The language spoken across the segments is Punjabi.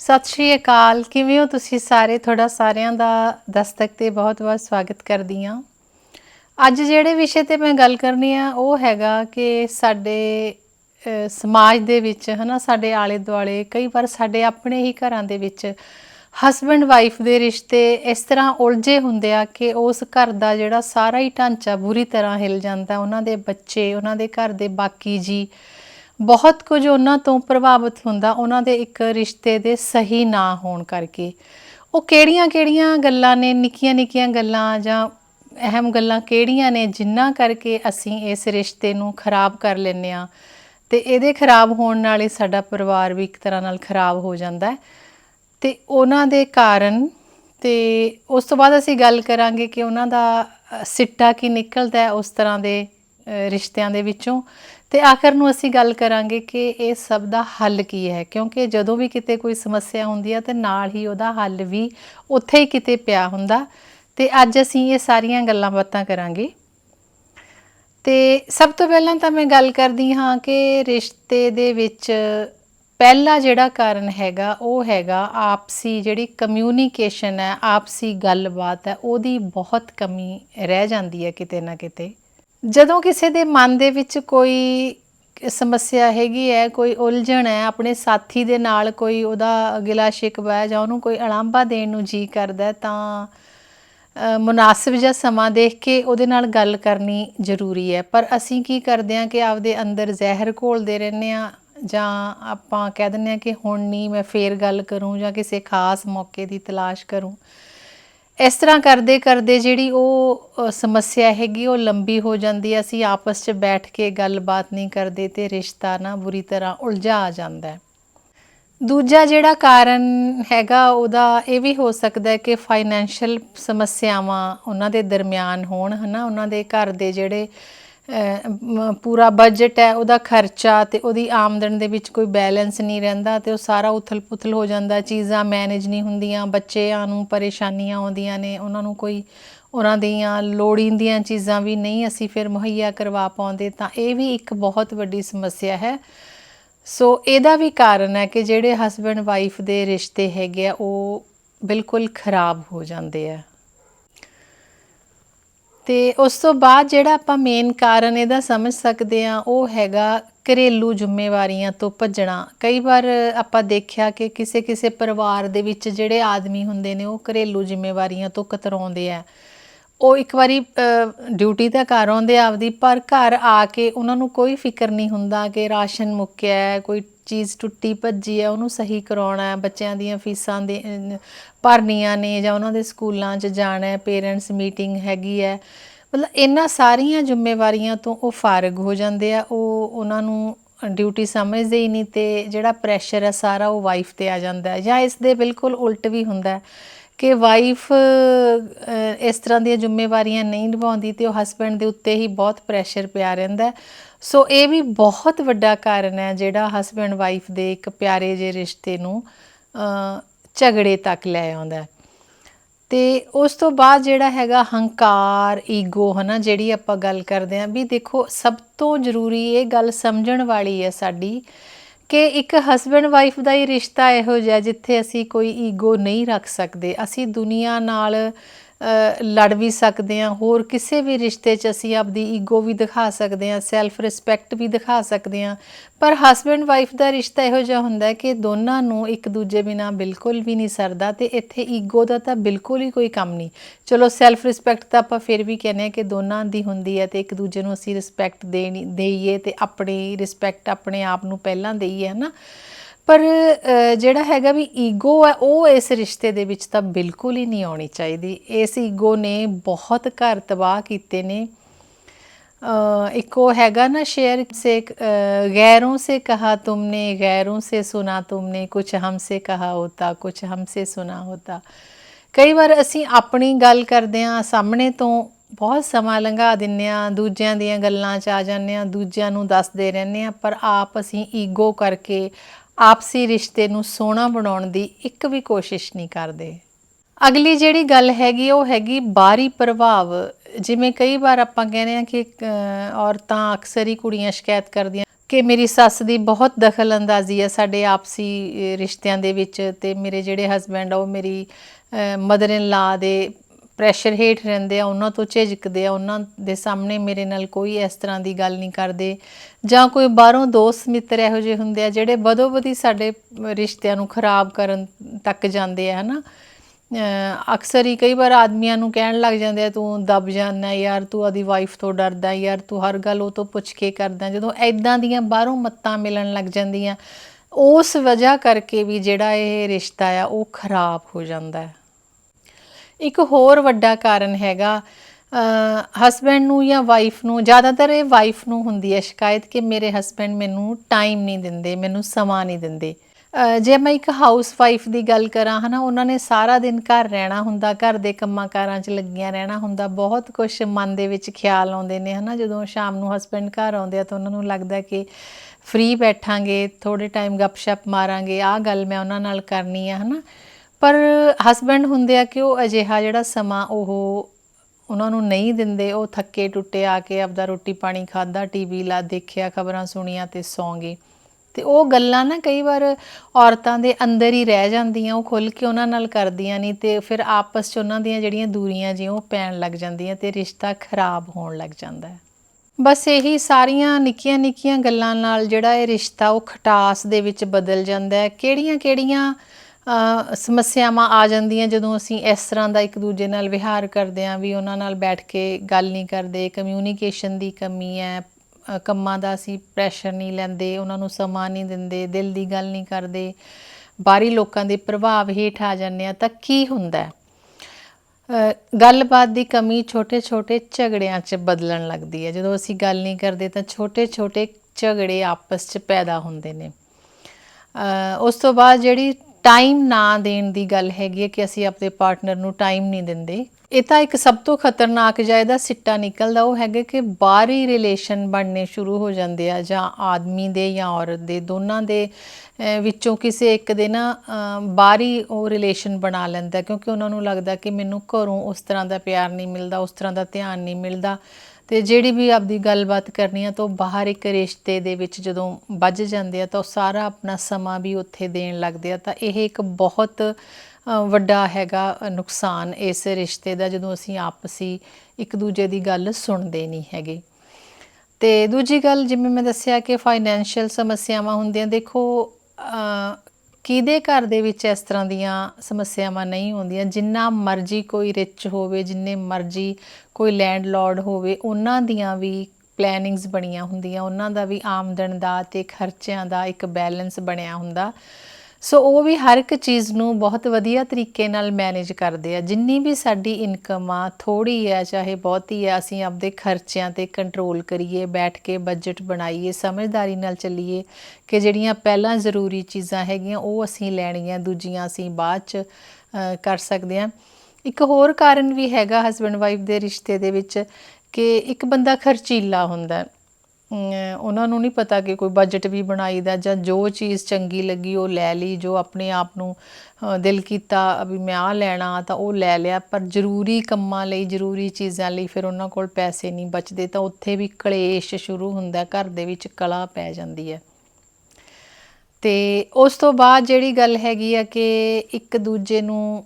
ਸਤਿ ਸ਼੍ਰੀ ਅਕਾਲ। ਕਿਵੇਂ ਹੋ ਤੁਸੀਂ ਸਾਰੇ? ਤੁਹਾਡਾ ਸਾਰਿਆਂ ਦਾ ਦਸਤਕ ਤੇ ਬਹੁਤ-ਬਹੁਤ ਸਵਾਗਤ ਕਰਦੀ ਹਾਂ। ਅੱਜ ਜਿਹੜੇ ਵਿਸ਼ੇ ਤੇ ਮੈਂ ਗੱਲ ਕਰਨੀ ਆ, ਉਹ ਹੈਗਾ ਕਿ ਸਾਡੇ ਸਮਾਜ ਦੇ ਵਿੱਚ, ਹਨਾ, ਸਾਡੇ ਆਲੇ ਦੁਆਲੇ ਕਈ ਵਾਰ ਸਾਡੇ ਆਪਣੇ ਹੀ ਘਰਾਂ ਦੇ ਵਿੱਚ ਹਸਬੰਡ ਵਾਈਫ ਦੇ ਰਿਸ਼ਤੇ ਇਸ ਤਰ੍ਹਾਂ ਉਲਝੇ ਹੁੰਦੇ ਆ ਕਿ ਉਸ ਘਰ ਦਾ ਜਿਹੜਾ ਸਾਰਾ ਹੀ ਢਾਂਚਾ ਬੁਰੀ ਤਰ੍ਹਾਂ ਹਿਲ ਜਾਂਦਾ। ਉਹਨਾਂ ਦੇ ਬੱਚੇ, ਉਹਨਾਂ ਦੇ ਘਰ ਦੇ ਬਾਕੀ ਜੀ ਬਹੁਤ ਕੁਝ ਉਹਨਾਂ ਤੋਂ ਪ੍ਰਭਾਵਿਤ ਹੁੰਦਾ, ਉਹਨਾਂ ਦੇ ਇੱਕ ਰਿਸ਼ਤੇ ਦੇ ਸਹੀ ਨਾ ਹੋਣ ਕਰਕੇ। ਉਹ ਕਿਹੜੀਆਂ-ਕਿਹੜੀਆਂ ਗੱਲਾਂ ਨੇ ਨਿੱਕੀਆਂ-ਨਿੱਕੀਆਂ ਗੱਲਾਂ ਜਾਂ ਅਹਿਮ ਗੱਲਾਂ ਕਿਹੜੀਆਂ ਨੇ ਜਿੰਨਾ ਕਰਕੇ ਅਸੀਂ ਇਸ ਰਿਸ਼ਤੇ ਨੂੰ ਖਰਾਬ ਕਰ ਲੈਂਦੇ ਆ ਤੇ ਇਹਦੇ ਖਰਾਬ ਹੋਣ ਨਾਲ ਹੀ ਸਾਡਾ ਪਰਿਵਾਰ ਵੀ ਇੱਕ ਤਰ੍ਹਾਂ ਨਾਲ ਖਰਾਬ ਹੋ ਜਾਂਦਾ ਹੈ। ਤੇ ਉਹਨਾਂ ਦੇ ਕਾਰਨ ਤੇ ਉਸ ਤੋਂ ਬਾਅਦ ਅਸੀਂ ਗੱਲ ਕਰਾਂਗੇ ਕਿ ਉਹਨਾਂ ਦਾ ਸਿੱਟਾ ਕੀ ਨਿਕਲਦਾ ਹੈ ਉਸ ਤਰ੍ਹਾਂ ਦੇ ਰਿਸ਼ਤਿਆਂ ਦੇ ਵਿੱਚੋਂ। ਤੇ ਆਖਰ ਨੂੰ ਅਸੀਂ ਗੱਲ ਕਰਾਂਗੇ ਕਿ ਇਹ ਸਭ ਦਾ ਹੱਲ ਕੀ ਹੈ, ਕਿਉਂਕਿ ਜਦੋਂ ਵੀ ਕਿਤੇ ਕੋਈ ਸਮੱਸਿਆ ਹੁੰਦੀ ਹੈ ਤੇ ਨਾਲ ਹੀ ਉਹਦਾ ਹੱਲ ਵੀ ਉੱਥੇ ਹੀ ਕਿਤੇ ਪਿਆ ਹੁੰਦਾ। ਤੇ ਅੱਜ ਅਸੀਂ ਇਹ ਸਾਰੀਆਂ ਗੱਲਾਂ ਬਾਤਾਂ ਕਰਾਂਗੇ। ਤੇ ਸਭ ਤੋਂ ਪਹਿਲਾਂ ਤਾਂ ਮੈਂ ਗੱਲ ਕਰਦੀ ਹਾਂ ਕਿ ਰਿਸ਼ਤੇ ਦੇ ਵਿੱਚ ਪਹਿਲਾ ਜਿਹੜਾ ਕਾਰਨ ਹੈਗਾ, ਉਹ ਹੈਗਾ ਆਪਸੀ ਜਿਹੜੀ ਕਮਿਊਨੀਕੇਸ਼ਨ ਹੈ, ਆਪਸੀ ਗੱਲਬਾਤ ਹੈ, ਉਹਦੀ ਬਹੁਤ ਕਮੀ ਰਹਿ ਜਾਂਦੀ ਹੈ ਕਿਤੇ ਨਾ ਕਿਤੇ। ਜਦੋਂ ਕਿਸੇ ਦੇ ਮਨ ਦੇ ਵਿੱਚ ਕੋਈ ਸਮੱਸਿਆ ਹੈਗੀ ਹੈ, ਕੋਈ ਉਲਝਣ ਹੈ, ਆਪਣੇ ਸਾਥੀ ਦੇ ਨਾਲ ਕੋਈ ਉਹਦਾ ਗਿਲਾ ਸ਼ਿਕਵਾ ਹੈ ਜਾਂ ਉਹਨੂੰ ਕੋਈ ਅਲਾਂਭਾ ਦੇਣ ਨੂੰ ਜੀ ਕਰਦਾ ਤਾਂ ਮੁਨਾਸਿਬ ਜਿਹਾ ਸਮਾਂ ਦੇਖ ਕੇ ਉਹਦੇ ਨਾਲ ਗੱਲ ਕਰਨੀ ਜ਼ਰੂਰੀ ਹੈ। ਪਰ ਅਸੀਂ ਕੀ ਕਰਦੇ ਹਾਂ ਕਿ ਆਪਦੇ ਅੰਦਰ ਜ਼ਹਿਰ ਘੋਲਦੇ ਰਹਿੰਦੇ ਆ ਜਾਂ ਆਪਾਂ ਕਹਿ ਦਿੰਦੇ ਆ ਕਿ ਹੁਣ ਨਹੀਂ ਮੈਂ ਫੇਰ ਗੱਲ ਕਰੂੰ ਜਾਂ ਕਿਸੇ ਖਾਸ ਮੌਕੇ ਦੀ ਤਲਾਸ਼ ਕਰੂੰ। ਇਸ ਤਰ੍ਹਾਂ ਕਰਦੇ ਕਰਦੇ ਜਿਹੜੀ ਉਹ ਸਮੱਸਿਆ ਹੈਗੀ, ਉਹ ਲੰਬੀ ਹੋ ਜਾਂਦੀ ਹੈ। ਅਸੀਂ ਆਪਸ 'ਚ ਬੈਠ ਕੇ ਗੱਲਬਾਤ ਨਹੀਂ ਕਰਦੇ ਤੇ ਰਿਸ਼ਤਾ ਨਾ ਬੁਰੀ ਤਰ੍ਹਾਂ ਉਲਝਾ ਜਾਂਦਾ ਹੈ। ਦੂਜਾ ਜਿਹੜਾ ਕਾਰਨ ਹੈਗਾ, ਉਹਦਾ ਇਹ ਵੀ ਹੋ ਸਕਦਾ ਹੈ ਕਿ ਫਾਈਨੈਂਸ਼ੀਅਲ ਸਮੱਸਿਆਵਾਂ ਉਹਨਾਂ ਦੇ ਦਰਮਿਆਨ ਹੋਣ, ਹਨਾ? ਉਹਨਾਂ ਦੇ ਘਰ ਦੇ ਜਿਹੜੇ ਪੂਰਾ ਬਜਟ ਹੈ, ਉਹਦਾ ਖਰਚਾ ਤੇ ਉਹਦੀ ਆਮਦਨ ਦੇ ਵਿੱਚ ਕੋਈ ਬੈਲੈਂਸ ਨਹੀਂ ਰਹਿੰਦਾ ਤੇ ਉਹ ਸਾਰਾ ਉਥਲ-ਪੁਥਲ ਹੋ ਜਾਂਦਾ, ਚੀਜ਼ਾਂ ਮੈਨੇਜ ਨਹੀਂ ਹੁੰਦੀਆਂ, ਬੱਚਿਆਂ ਨੂੰ ਪਰੇਸ਼ਾਨੀਆਂ ਆਉਂਦੀਆਂ ਨੇ, ਉਹਨਾਂ ਨੂੰ ਕੋਈ ਉਹਨਾਂ ਦੀਆਂ ਲੋੜੀਂਦੀਆਂ ਚੀਜ਼ਾਂ ਵੀ ਨਹੀਂ ਅਸੀਂ ਫਿਰ ਮੁਹੱਈਆ ਕਰਵਾ ਪਾਉਂਦੇ, ਤਾਂ ਇਹ ਵੀ ਇੱਕ ਬਹੁਤ ਵੱਡੀ ਸਮੱਸਿਆ ਹੈ। ਸੋ ਇਹਦਾ ਵੀ ਕਾਰਨ ਹੈ ਕਿ ਜਿਹੜੇ ਹਸਬੰਡ ਵਾਈਫ ਦੇ ਰਿਸ਼ਤੇ ਹੈਗੇ ਆ, ਉਹ ਬਿਲਕੁਲ ਖਰਾਬ ਹੋ ਜਾਂਦੇ ਆ। ਤੇ ਉਸ ਤੋਂ ਬਾਅਦ ਜਿਹੜਾ ਆਪਾਂ ਮੇਨ ਕਾਰਨ ਇਹਦਾ ਸਮਝ ਸਕਦੇ ਆ ਉਹ ਹੈਗਾ ਘਰੇਲੂ ਜ਼ਿੰਮੇਵਾਰੀਆਂ ਤੋਂ ਭੱਜਣਾ। ਕਈ ਵਾਰ ਆਪਾਂ ਦੇਖਿਆ ਕਿ ਕਿਸੇ ਕਿਸੇ ਪਰਿਵਾਰ ਦੇ ਵਿੱਚ ਜਿਹੜੇ ਆਦਮੀ ਹੁੰਦੇ ਨੇ, ਉਹ ਘਰੇਲੂ ਜ਼ਿੰਮੇਵਾਰੀਆਂ ਤੋਂ ਕਤਰਾਉਂਦੇ ਆ। ਉਹ ਇੱਕ ਵਾਰੀ ਡਿਊਟੀ ਤਾਂ ਕਰ ਆਉਂਦੇ ਆਪਦੀ, ਪਰ ਘਰ ਆ ਕੇ ਉਹਨਾਂ ਨੂੰ ਕੋਈ ਫਿਕਰ ਨਹੀਂ ਹੁੰਦਾ ਕਿ ਰਾਸ਼ਨ ਮੁੱਕਿਆ ਕੋਈ ਚੀਜ਼ ਟੁੱਟੀ ਭੱਜੀ ਹੈ ਉਹਨੂੰ ਸਹੀ ਕਰਾਉਣਾ ਬੱਚਿਆਂ ਦੀਆਂ ਫੀਸਾਂ ਦੇ ਭਰਨੀਆਂ ਨੇ ਜਾਂ ਉਹਨਾਂ ਦੇ ਸਕੂਲਾਂ 'ਚ ਜਾਣਾ ਪੇਰੈਂਟਸ ਮੀਟਿੰਗ ਹੈਗੀ ਹੈ। ਮਤਲਬ ਇਹਨਾਂ ਸਾਰੀਆਂ ਜ਼ਿੰਮੇਵਾਰੀਆਂ ਤੋਂ ਉਹ ਫਾਰਗ ਹੋ ਜਾਂਦੇ ਆ, ਉਹ ਉਹਨਾਂ ਨੂੰ ਡਿਊਟੀ ਸਮਝਦੇ ਹੀ ਨਹੀਂ ਤੇ ਜਿਹੜਾ ਪ੍ਰੈਸ਼ਰ ਹੈ ਸਾਰਾ ਉਹ ਵਾਈਫ ਤੇ ਆ ਜਾਂਦਾ ਹੈ ਜਾਂ ਇਸ ਦੇ ਬਿਲਕੁਲ ਉਲਟ ਵੀ ਹੁੰਦਾ ਹੈ। ਕਿ ਵਾਈਫ ਇਸ ਤਰ੍ਹਾਂ ਦੀਆਂ ਜ਼ਿੰਮੇਵਾਰੀਆਂ ਨਹੀਂ ਨਿਭਾਉਂਦੀ ਤੇ ਉਹ ਹਸਬੰਡ ਦੇ ਉੱਤੇ ਹੀ ਬਹੁਤ ਪ੍ਰੈਸ਼ਰ ਪਿਆ ਰਹਿੰਦਾ ਸੋ ਇਹ ਵੀ ਬਹੁਤ ਵੱਡਾ ਕਾਰਨ ਹੈ ਜਿਹੜਾ ਹਸਬੰਡ ਵਾਈਫ ਦੇ ਇੱਕ ਪਿਆਰੇ ਜਿਹੇ ਰਿਸ਼ਤੇ ਨੂੰ ਝਗੜੇ ਤੱਕ ਲੈ ਆਉਂਦਾ ਹੈ। ਤੇ ਉਸ ਤੋਂ ਬਾਅਦ ਜਿਹੜਾ ਹੈਗਾ ਹੰਕਾਰ ਈਗੋ ਹਨਾ, ਜਿਹੜੀ ਆਪਾਂ ਗੱਲ ਕਰਦੇ ਆਂ ਵੀ ਦੇਖੋ ਸਭ ਤੋਂ ਜ਼ਰੂਰੀ ਇਹ ਗੱਲ ਸਮਝਣ ਵਾਲੀ ਹੈ ਸਾਡੀ ਕਿ ਇੱਕ ਹਸਬੰਡ ਵਾਈਫ ਦਾ ਹੀ ਰਿਸ਼ਤਾ ਇਹੋ ਜਿਹਾ ਜਿੱਥੇ ਅਸੀਂ ਕੋਈ ਈਗੋ ਨਹੀਂ ਰੱਖ ਸਕਦੇ, ਅਸੀਂ ਦੁਨੀਆ ਨਾਲ ਲੜ ਵੀ ਸਕਦੇ ਹਾਂ, ਹੋਰ ਕਿਸੇ ਵੀ ਰਿਸ਼ਤੇ 'ਚ ਅਸੀਂ ਆਪਦੀ ਈਗੋ ਵੀ ਦਿਖਾ ਸਕਦੇ ਹਾਂ ਸੈਲਫ ਰਿਸਪੈਕਟ ਵੀ ਦਿਖਾ ਸਕਦੇ ਹਾਂ। ਪਰ ਹਸਬੰਡ ਵਾਈਫ ਦਾ ਰਿਸ਼ਤਾ ਇਹੋ ਜਿਹਾ ਹੁੰਦਾ ਹੈ ਕਿ ਦੋਨਾਂ ਨੂੰ ਇੱਕ ਦੂਜੇ ਬਿਨਾ ਬਿਲਕੁਲ ਵੀ ਨਹੀਂ ਸਰਦਾ ਤੇ ਇੱਥੇ ਈਗੋ ਦਾ ਤਾਂ ਬਿਲਕੁਲ ਹੀ ਕੋਈ ਕੰਮ ਨਹੀਂ। ਚਲੋ ਸੈਲਫ ਰਿਸਪੈਕਟ ਤਾਂ ਆਪਾਂ ਫਿਰ ਵੀ ਕਹਿੰਦੇ ਹਾਂ ਕਿ ਦੋਨਾਂ ਦੀ ਹੁੰਦੀ ਹੈ ਤੇ ਇੱਕ ਦੂਜੇ ਨੂੰ ਅਸੀਂ ਰਿਸਪੈਕਟ ਦੇਣੀ, ਦੇਈਏ ਤੇ ਆਪਣੀ ਰਿਸਪੈਕਟ ਆਪਣੇ ਆਪ ਨੂੰ ਪਹਿਲਾਂ ਦੇਈਏ, ਹਨਾ? ਪਰ ਜਿਹੜਾ ਹੈਗਾ ਵੀ ਈਗੋ ਹੈ ਉਹ ਇਸ ਰਿਸ਼ਤੇ ਦੇ ਵਿੱਚ ਤਾਂ ਬਿਲਕੁਲ ਹੀ ਨਹੀਂ ਆਉਣੀ ਚਾਹੀਦੀ। ਇਸ ਈਗੋ ਨੇ ਬਹੁਤ ਘਰ ਤਬਾਹ ਕੀਤੇ ਨੇ। ਇੱਕੋ ਹੈਗਾ ਨਾ ਸ਼ੇਅਰ ਸੇ ਗੈਰੋਂ ਸੇ ਕਹਾ ਤੁਮਨੇ, ਗੈਰੋਂ ਸੇ ਸੁਨਾ ਤੁਮਨੇ, ਕੁਛ ਹਮਸੇ ਕਹਾ ਹੋਤਾ ਕੁਝ ਹਮਸੇ ਸੁਨਾ ਹੋਤਾ। ਕਈ ਵਾਰ ਅਸੀਂ ਆਪਣੀ ਗੱਲ ਕਰਦੇ ਆ ਸਾਹਮਣੇ ਤੋਂ ਬਹੁਤ ਸਮਾਂ ਲੰਘਾ ਦਿੰਨੇ ਆ ਦੂਜਿਆਂ ਦੀਆਂ ਗੱਲਾਂ 'ਚ ਆ ਜਾਂਦੇ ਆ ਦੂਜਿਆਂ ਨੂੰ ਦੱਸਦੇ ਰਹਿੰਦੇ ਆ ਪਰ ਆਪ ਅਸੀਂ ਈਗੋ ਕਰਕੇ ਆਪਸੀ ਰਿਸ਼ਤੇ ਨੂੰ ਸੋਹਣਾ ਬਣਾਉਣ ਦੀ ਇੱਕ ਵੀ ਕੋਸ਼ਿਸ਼ ਨਹੀਂ ਕਰਦੇ। ਅਗਲੀ ਜਿਹੜੀ ਗੱਲ ਹੈਗੀ, ਉਹ ਹੈਗੀ ਬਾਹਰੀ ਪ੍ਰਭਾਵ। ਜਿਵੇਂ ਕਈ ਵਾਰ ਆਪਾਂ ਕਹਿੰਦੇ ਆ ਕਿ ਔਰਤਾਂ ਅਕਸਰ ਹੀ ਕੁੜੀਆਂ ਸ਼ਿਕਾਇਤ ਕਰਦੀਆਂ ਕਿ ਮੇਰੀ ਸੱਸ ਦੀ ਬਹੁਤ ਦਖਲਅੰਦਾਜ਼ੀ ਹੈ ਸਾਡੇ ਆਪਸੀ ਰਿਸ਼ਤਿਆਂ ਦੇ ਵਿੱਚ ਤੇ ਮੇਰੇ ਜਿਹੜੇ ਹਸਬੈਂਡ ਆ, ਉਹ ਮੇਰੀ ਮਦਰ ਇਨ ਲਾ ਦੇ ਪ੍ਰੈਸ਼ਰ ਹੇਠ ਰਹਿੰਦੇ ਆ, ਉਹਨਾਂ ਤੋਂ ਝਿਜਕਦੇ ਆ, ਉਹਨਾਂ ਦੇ ਸਾਹਮਣੇ ਮੇਰੇ ਨਾਲ ਕੋਈ ਇਸ ਤਰ੍ਹਾਂ ਦੀ ਗੱਲ ਨਹੀਂ ਕਰਦੇ। ਜਾਂ ਕੋਈ ਬਾਹਰੋਂ ਦੋਸਤ ਮਿੱਤਰ ਇਹੋ ਜਿਹੇ ਹੁੰਦੇ ਆ, ਜਿਹੜੇ ਬਦੋ ਸਾਡੇ ਰਿਸ਼ਤਿਆਂ ਨੂੰ ਖਰਾਬ ਕਰਨ ਤੱਕ ਜਾਂਦੇ ਆ, ਹਨਾ? ਅਹ ਅਕਸਰ ਹੀ ਕਈ ਵਾਰ ਆਦਮੀਆਂ ਨੂੰ ਕਹਿਣ ਲੱਗ ਜਾਂਦੇ ਆ, ਤੂੰ ਦਬ ਜਾਂਦਾ ਯਾਰ, ਤੂੰ ਆਦੀ ਵਾਈਫ ਤੋਂ ਡਰਦਾ ਯਾਰ, ਤੂੰ ਹਰ ਗੱਲ ਉਹ ਤੋਂ ਪੁੱਛ ਕੇ ਕਰਦਾ ਜਦੋਂ ਐਦਾਂ ਦੀਆਂ ਬਾਹਰੋਂ ਮੱਤਾਂ ਮਿਲਣ ਲੱਗ ਜਾਂਦੀਆਂ, ਉਸ ਵਜ੍ਹਾ ਕਰਕੇ ਵੀ ਜਿਹੜਾ ਇਹ ਰਿਸ਼ਤਾ ਆ, ਉਹ ਖਰਾਬ ਹੋ ਜਾਂਦਾ ਹੈ। ਇੱਕ ਹੋਰ ਵੱਡਾ ਕਾਰਨ ਹੈਗਾ ਹਸਬੈਂਡ ਨੂੰ ਜਾਂ ਵਾਈਫ ਨੂੰ, ਜ਼ਿਆਦਾਤਰ ਇਹ ਵਾਈਫ ਨੂੰ ਹੁੰਦੀ ਹੈ ਸ਼ਿਕਾਇਤ ਕਿ ਮੇਰੇ ਹਸਬੈਂਡ ਮੈਨੂੰ ਟਾਈਮ ਨਹੀਂ ਦਿੰਦੇ, ਮੈਨੂੰ ਸਮਾਂ ਨਹੀਂ ਦਿੰਦੇ। ਜੇ ਮੈਂ ਇੱਕ ਹਾਊਸ ਵਾਈਫ ਦੀ ਗੱਲ ਕਰਾਂ, ਹਨਾ, ਉਹਨਾਂ ਨੇ ਸਾਰਾ ਦਿਨ ਘਰ ਰਹਿਣਾ ਹੁੰਦਾ, ਘਰ ਦੇ ਕੰਮਾਂ ਕਾਰਾਂ 'ਚ ਲੱਗੀਆਂ ਰਹਿਣਾ ਹੁੰਦਾ, ਬਹੁਤ ਕੁਝ ਮਨ ਦੇ ਵਿੱਚ ਖਿਆਲ ਆਉਂਦੇ ਨੇ, ਹਨਾ, ਜਦੋਂ ਸ਼ਾਮ ਨੂੰ ਹਸਬੈਂਡ ਘਰ ਆਉਂਦੇ ਆ ਤਾਂ ਉਹਨਾਂ ਨੂੰ ਲੱਗਦਾ ਕਿ ਫ੍ਰੀ ਬੈਠਾਂਗੇ ਥੋੜੇ ਟਾਈਮ ਗੱਪਸ਼ਪ ਮਾਰਾਂਗੇ, ਆਹ ਗੱਲ ਮੈਂ ਉਹਨਾਂ ਨਾਲ ਕਰਨੀ ਆ, ਹਨਾ। ਪਰ ਹਸਬੈਂਡ ਹੁੰਦੇ ਆ ਕਿ ਉਹ ਅਜਿਹਾ ਜਿਹੜਾ ਸਮਾਂ ਉਹ ਉਹਨਾਂ ਨੂੰ ਨਹੀਂ ਦਿੰਦੇ, ਉਹ ਥੱਕੇ ਟੁੱਟੇ ਆ ਕੇ ਆਪਦਾ ਰੋਟੀ ਪਾਣੀ ਖਾਦਾ ਟੀਵੀ ਲਾ ਦੇਖਿਆ, ਖਬਰਾਂ ਸੁਣੀਆਂ ਤੇ ਸੌਂ ਗਏ ਤੇ ਉਹ ਗੱਲਾਂ ਨਾ ਕਈ ਵਾਰ ਔਰਤਾਂ ਦੇ ਅੰਦਰ ਹੀ ਰਹਿ ਜਾਂਦੀਆਂ, ਉਹ ਖੁੱਲ ਕੇ ਉਹਨਾਂ ਨਾਲ ਕਰਦੀਆਂ ਨਹੀਂ ਤੇ ਫਿਰ ਆਪਸ 'ਚ ਉਹਨਾਂ ਦੀਆਂ ਜਿਹੜੀਆਂ ਦੂਰੀਆਂ ਜਿਹੀਆਂ ਉਹ ਪੈਣ ਲੱਗ ਜਾਂਦੀਆਂ ਤੇ ਰਿਸ਼ਤਾ ਖਰਾਬ ਹੋਣ ਲੱਗ ਜਾਂਦਾ ਹੈ। ਬਸ ਇਹੀ ਸਾਰੀਆਂ ਨਿੱਕੀਆਂ ਨਿੱਕੀਆਂ ਗੱਲਾਂ ਨਾਲ ਜਿਹੜਾ ਇਹ ਰਿਸ਼ਤਾ ਉਹ ਖਟਾਸ ਦੇ ਵਿੱਚ ਬਦਲ ਜਾਂਦਾ ਹੈ। ਕਿਹੜੀਆਂ ਕਿਹੜੀਆਂ ਸਮੱਸਿਆਵਾਂ ਆ ਜਾਂਦੀਆਂ ਜਦੋਂ ਅਸੀਂ ਇਸ ਤਰ੍ਹਾਂ ਦਾ ਇੱਕ ਦੂਜੇ ਨਾਲ ਵਿਹਾਰ ਕਰਦੇ ਹਾਂ ਵੀ ਉਹਨਾਂ ਨਾਲ ਬੈਠ ਕੇ ਗੱਲ ਨਹੀਂ ਕਰਦੇ ਕਮਿਊਨੀਕੇਸ਼ਨ ਦੀ ਕਮੀ ਹੈ ਕੰਮਾਂ ਦਾ ਅਸੀਂ ਪ੍ਰੈਸ਼ਰ ਨਹੀਂ ਲੈਂਦੇ, ਉਹਨਾਂ ਨੂੰ ਸਮਾਂ ਨਹੀਂ ਦਿੰਦੇ, ਦਿਲ ਦੀ ਗੱਲ ਨਹੀਂ ਕਰਦੇ, ਬਾਹਰੀ ਲੋਕਾਂ ਦੇ ਪ੍ਰਭਾਵ ਹੇਠ ਆ ਜਾਂਦੇ ਆ ਤਾਂ ਕੀ ਹੁੰਦਾ? ਗੱਲਬਾਤ ਦੀ ਕਮੀ ਛੋਟੇ-ਛੋਟੇ ਝਗੜਿਆਂ 'ਚ ਬਦਲਣ ਲੱਗਦੀ ਹੈ। ਜਦੋਂ ਅਸੀਂ ਗੱਲ ਨਹੀਂ ਕਰਦੇ ਤਾਂ ਛੋਟੇ-ਛੋਟੇ ਝਗੜੇ ਆਪਸ 'ਚ ਪੈਦਾ ਹੁੰਦੇ ਨੇ। ਉਸ ਤੋਂ ਬਾਅਦ ਜਿਹੜੀ ਟਾਈਮ ਨਾ ਦੇਣ ਦੀ ਗੱਲ ਹੈਗੀ ਹੈ ਕਿ ਅਸੀਂ ਆਪਣੇ ਪਾਰਟਨਰ ਨੂੰ ਟਾਈਮ ਨਹੀਂ ਦਿੰਦੇ। ਇਹ ਤਾਂ ਇੱਕ ਸਭ ਤੋਂ ਖਤਰਨਾਕ ਜਿਹਾ ਇਹਦਾ ਸਿੱਟਾ ਨਿਕਲਦਾ, ਉਹ ਹੈਗਾ ਕਿ ਬਾਹਰੀ ਰਿਲੇਸ਼ਨ ਬਣਨੇ ਸ਼ੁਰੂ ਹੋ ਜਾਂਦੇ ਆ, ਜਾਂ ਆਦਮੀ ਦੇ ਜਾਂ ਔਰਤ ਦੇ, ਦੋਨਾਂ ਦੇ ਵਿੱਚੋਂ ਕਿਸੇ ਇੱਕ ਦੇ ਨਾ ਬਾਹਰੀ ਉਹ ਰਿਲੇਸ਼ਨ ਬਣਾ ਲੈਂਦਾ, ਕਿਉਂਕਿ ਉਹਨਾਂ ਨੂੰ ਲੱਗਦਾ ਕਿ ਮੈਨੂੰ ਘਰੋਂ ਉਸ ਤਰ੍ਹਾਂ ਦਾ ਪਿਆਰ ਨਹੀਂ ਮਿਲਦਾ, ਉਸ ਤਰ੍ਹਾਂ ਦਾ ਧਿਆਨ ਨਹੀਂ ਮਿਲਦਾ। ਤੇ ਜਿਹੜੀ ਵੀ ਆਪਦੀ ਗੱਲਬਾਤ ਕਰਨੀ ਆ ਤਾਂ ਉਹ ਬਾਹਰ ਇੱਕ ਰਿਸ਼ਤੇ ਦੇ ਵਿੱਚ ਜਦੋਂ ਵੱਜ ਜਾਂਦੇ ਆ ਤਾਂ ਉਹ ਸਾਰਾ ਆਪਣਾ ਸਮਾਂ ਵੀ ਉੱਥੇ ਦੇਣ ਲੱਗਦੇ ਆ, ਤਾਂ ਇਹ ਇੱਕ ਬਹੁਤ ਵੱਡਾ ਹੈਗਾ ਨੁਕਸਾਨ ਇਸ ਰਿਸ਼ਤੇ ਦਾ ਜਦੋਂ ਅਸੀਂ ਆਪਸੀ ਇੱਕ ਦੂਜੇ ਦੀ ਗੱਲ ਸੁਣਦੇ ਨਹੀਂ ਹੈਗੇ। ਤੇ ਦੂਜੀ ਗੱਲ ਜਿਵੇਂ ਮੈਂ ਦੱਸਿਆ ਕਿ ਫਾਈਨੈਂਸ਼ੀਅਲ ਸਮੱਸਿਆਵਾਂ ਹੁੰਦੀਆਂ, ਦੇਖੋ ਕਿਹਦੇ ਘਰ ਦੇ ਵਿੱਚ ਇਸ ਤਰ੍ਹਾਂ ਦੀਆਂ ਸਮੱਸਿਆਵਾਂ ਨਹੀਂ ਹੁੰਦੀਆਂ ਜਿੰਨਾ ਮਰਜ਼ੀ ਕੋਈ ਰਿਚ ਹੋਵੇ, ਜਿੰਨੇ ਮਰਜ਼ੀ ਕੋਈ ਲੈਂਡਲੌਰਡ ਹੋਵੇ, ਉਹਨਾਂ ਦੀਆਂ ਵੀ ਪਲੈਨਿੰਗਸ ਬਣੀਆਂ ਹੁੰਦੀਆਂ। ਉਹਨਾਂ ਦਾ ਵੀ ਆਮਦਨ ਦਾ ਤੇ ਖਰਚਿਆਂ ਦਾ ਇੱਕ ਬੈਲੈਂਸ ਬਣਿਆ ਹੁੰਦਾ। ਸੋ ਉਹ ਵੀ ਹਰ ਇੱਕ ਚੀਜ਼ ਨੂੰ ਬਹੁਤ ਵਧੀਆ ਤਰੀਕੇ ਨਾਲ ਮੈਨੇਜ ਕਰਦੇ ਆ। ਜਿੰਨੀ ਵੀ ਸਾਡੀ ਇਨਕਮ ਆ ਥੋੜੀ ਆ, ਚਾਹੇ ਬਹੁਤੀ ਆ, ਅਸੀਂ ਆਪਦੇ ਖਰਚਿਆਂ ਤੇ ਕੰਟਰੋਲ ਕਰੀਏ, ਬੈਠ ਕੇ ਬਜਟ ਬਣਾਈਏ, ਸਮਝਦਾਰੀ ਨਾਲ ਚੱਲੀਏ ਕਿ ਜਿਹੜੀਆਂ ਪਹਿਲਾਂ ਜ਼ਰੂਰੀ ਚੀਜ਼ਾਂ ਹੈਗੀਆਂ, ਉਹ ਅਸੀਂ ਲੈਣੀਆਂ, ਦੂਜੀਆਂ ਅਸੀਂ ਬਾਅਦ ਚ ਕਰ ਸਕਦੇ ਹਾਂ। ਇੱਕ ਹੋਰ ਕਾਰਨ ਵੀ ਹੈਗਾ ਹਸਬੰਡ ਵਾਈਫ ਦੇ ਰਿਸ਼ਤੇ ਦੇ ਵਿੱਚ ਕਿ ਇੱਕ ਬੰਦਾ ਖਰਚੀਲਾ ਹੁੰਦਾ। ਹੈ ਉਹਨਾਂ ਨੂੰ ਨਹੀਂ ਪਤਾ ਕਿ ਕੋਈ ਬਜਟ ਵੀ ਬਣਾਈਦਾ ਜਾਂ ਜੋ ਚੀਜ਼ ਚੰਗੀ ਲੱਗੀ ਉਹ ਲੈ ਲਈ, ਜੋ ਆਪਣੇ ਆਪ ਨੂੰ ਦਿਲ ਕੀਤਾ ਵੀ ਮੈਂ ਆ ਲੈਣਾ ਤਾਂ ਉਹ ਲੈ ਲਿਆ। ਪਰ ਜ਼ਰੂਰੀ ਕੰਮਾਂ ਲਈ, ਜ਼ਰੂਰੀ ਚੀਜ਼ਾਂ ਲਈ ਫਿਰ ਉਹਨਾਂ ਕੋਲ ਪੈਸੇ ਨਹੀਂ ਬਚਦੇ ਤਾਂ ਉੱਥੇ ਵੀ ਕਲੇਸ਼ ਸ਼ੁਰੂ ਹੁੰਦਾ, ਘਰ ਦੇ ਵਿੱਚ ਕਲਾ ਪੈ ਜਾਂਦੀ ਹੈ। ਤੇ ਉਸ ਤੋਂ ਬਾਅਦ ਜਿਹੜੀ ਗੱਲ ਹੈਗੀ ਆ ਕਿ ਇੱਕ ਦੂਜੇ ਨੂੰ